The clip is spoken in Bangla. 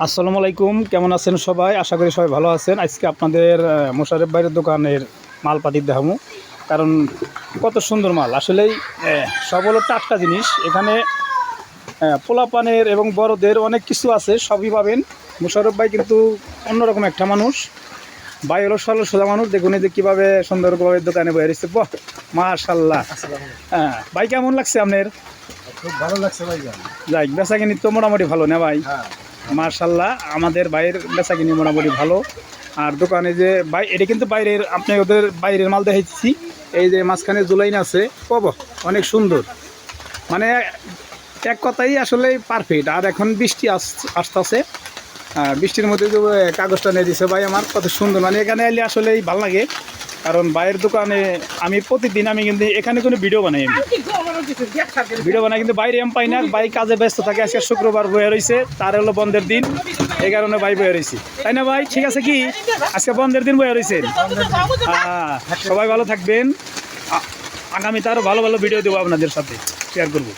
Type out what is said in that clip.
আসসালামু আলাইকুম কেমন আছেন সবাই? আশা করি সবাই ভালো আছেন। আজকে আপনাদের আহ, মোশাররফ বাইরের দোকানের মালপাতি দেখাবো। কারণ কত সুন্দর মাল। আসলেই সব হলো টাটকা জিনিস। এখানে পোলাপানের এবং বড়দের অনেক কিছু আছে সবই পাবেন। মোশাররফ ভাই কিন্তু অন্যরকম একটা মানুষ। ভাই হলো সরল সোজা মানুষ। দেখুন এই যে কীভাবে সুন্দরভাবে দোকানে বয়ে রয়েছে। বাহ মাশাল্লাহ হ্যাঁ ভাই কেমন লাগছে আপনার? খুব ভালো লাগছে ভাইজান। যাই বেচা কিনি তো মোটামুটি ভালো না ভাই? হ্যাঁ। মার্শাল্লাহ আমাদের বাইরের বেচা কিনি মোটামুটি ভালো। আর দোকানে যে বাই এটা কিন্তু বাইরের, আপনি ওদের বাইরের মাল দেখাইছি এই যে মাঝখানে জুলাইন আছে পাবো অনেক সুন্দর। মানে এক কথাই আসলে পারফেক্ট আর এখন বৃষ্টি আস- আসতেছে। বৃষ্টির মধ্যে যে কাগজটা নিয়ে দিছে ভাই আমার, কত সুন্দর। মানে এখানে এলে আসলেই ভালো লাগে। কারণ বাইরের দোকানে আমি প্রতিদিন আমি কিন্তু এখানে কোনো ভিডিও বানাই আমি। ভিডিও বানাই কিন্তু বাইরে এম পাই না ভাই কাজে ব্যস্ত থাকে আজকে শুক্রবার বয়ে রয়েছে তার হলো বন্ধের দিন এই কারণে ভাই বয়ে রয়েছে তাই না ভাই? ঠিক আছে কি? আজকে বন্ধের দিন বয়ে রয়েছেন হ্যাঁ, সবাই ভালো থাকবেন। আগামীতে আরও ভালো ভালো ভিডিও দেবো আপনাদের সাথে শেয়ার করব।